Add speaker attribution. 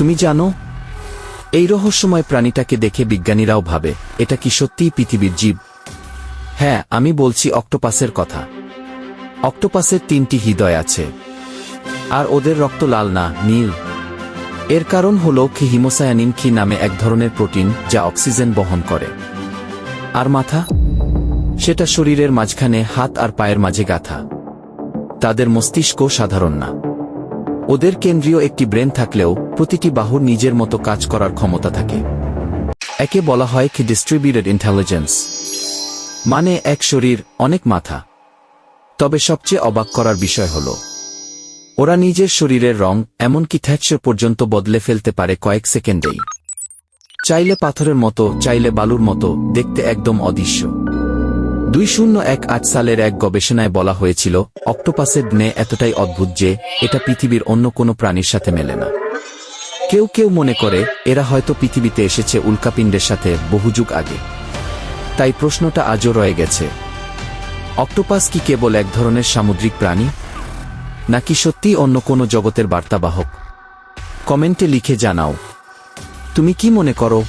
Speaker 1: তুমি জানো? এই রহস্যময় প্রাণীটাকে দেখে বিজ্ঞানীরাও ভাবে, এটা কি সত্যিই পৃথিবীর জীব? হ্যাঁ আমি বলছি অক্টোপাসের কথা। অক্টোপাসের তিনটি হৃদয় আছে। আর ওদের রক্ত লাল না, নীল। এর কারণ হল কি হিমোসায়ানিন খি নামে এক ধরনের প্রোটিন যা অক্সিজেন বহন করে। আর মাথা? সেটা শরীরের মাঝখানে হাত আর পায়ের মাঝে গাথা। তাদের মস্তিষ্ক সাধারণ না। ওদের কেন্দ্রীয় একটি ব্রেন থাকলেও প্রতিটি বাহুর নিজের মতো কাজ করার ক্ষমতা থাকে। একে বলা হয় কি ডিস্ট্রিবিউটেড ইন্টেলিজেন্স মানে এক শরীর, অনেক মাথা। তবে সবচেয়ে অবাক করার বিষয় হল, ওরা নিজের শরীরের রং, এমনকি থ্যাচর পর্যন্ত বদলে ফেলতে পারে কয়েক সেকেন্ডেই। চাইলে পাথরের মতো, চাইলে বালুর মতো, দেখতে একদম অদৃশ্য। দুই শূন্য এক আট সালের এক গবেষণায় বলা হয়েছিল, অক্টোপাসের ডনে এতটাই অদ্ভুত যে, এটা পৃথিবীর অন্য কোনো প্রাণীর সাথে মেলে না। কেউ কেউ মনে করে, এরা হয়তো পৃথিবীতে এসেছে উল্কাপিণ্ডের সাথে বহুযুগ আগে। তাই প্রশ্নটা আজও রয়ে গেছে। অক্টোপাস কি কেবল এক ধরনের সামুদ্রিক প্রাণী? নাকি সত্যি অন্য কোনো জগতের বার্তাবাহক? কমেন্টে লিখে জানাও। তুমি কি মনে করো